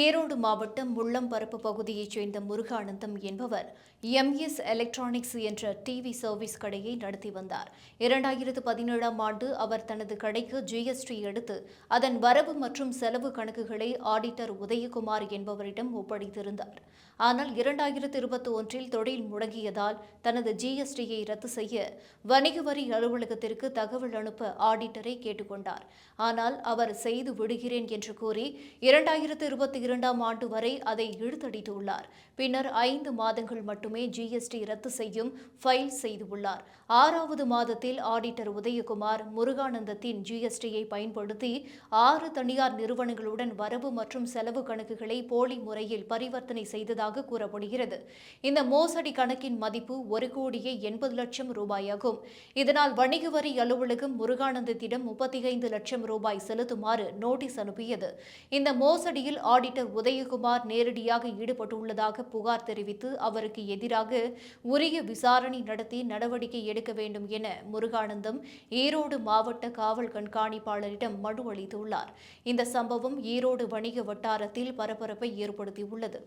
ஈரோடு மாவட்டம் முள்ளம்பரப்பு பகுதியைச் சேர்ந்த முருகானந்தம் என்பவர் எம்எஸ் எலக்ட்ரானிக்ஸ் என்ற டிவி சர்வீஸ் கடையை நடத்தி வந்தார். இரண்டாயிரத்து பதினேழாம் ஆண்டு அவர் தனது கடைக்கு ஜிஎஸ்டி எடுத்து அதன் வரவு மற்றும் செலவு கணக்குகளை ஆடிட்டர் உதயகுமார் என்பவரிடம் ஒப்படைத்திருந்தார். ஆனால் இரண்டாயிரத்து இருபத்தி ஒன்றில் தொழில் முடங்கியதால் தனது ஜிஎஸ்டியை ரத்து செய்ய வணிக வரி அலுவலகத்திற்கு தகவல் அனுப்ப ஆடிட்டரை கேட்டுக்கொண்டார். ஆனால் அவர் செய்து விடுகிறேன் என்று கூறி இரண்டாயிரத்து இருபத்தி இரண்டாம் ஆண்டு வரை அதை இழுத்தடித்துள்ளார். பின்னர் ஐந்து மாதங்கள் மட்டுமே ஜிஎஸ்டி ரத்து செய்யும் ஃபைல் செய்துள்ளார். ஆறாவது மாதத்தில் ஆடிட்டர் உதயகுமார் முருகானந்தத்தின் ஜிஎஸ்டியை பயன்படுத்தி ஆறு தனியார் நிறுவனங்களுடன் வரவு மற்றும் செலவு கணக்குகளை போலி முறையில் பரிவர்த்தனை செய்ததாக கூறப்படுகிறது. இந்த மோசடி கணக்கின் மதிப்பு ஒரு கோடியே எண்பது லட்சம் ரூபாயாகும். இதனால் வணிக வரி அலுவலகம் முருகானந்தத்திடம் முப்பத்தி ஐந்து லட்சம் ரூபாய் செலுத்துமாறு நோட்டீஸ் அனுப்பியது. இந்த மோசடியில் ஆடிட்டர் உதயகுமார் நேரடியாக ஈடுபட்டுள்ளதாக புகார் தெரிவித்து அவருக்கு எதிராக உரிய விசாரணை நடத்தி நடவடிக்கை எடுக்க வேண்டும் என முருகானந்தம் ஈரோடு மாவட்ட காவல் கண்காணிப்பாளரிடம் மனு அளித்துள்ளார். இந்த சம்பவம் ஈரோடு வணிக வட்டாரத்தில் பரபரப்பை ஏற்படுத்தியுள்ளது.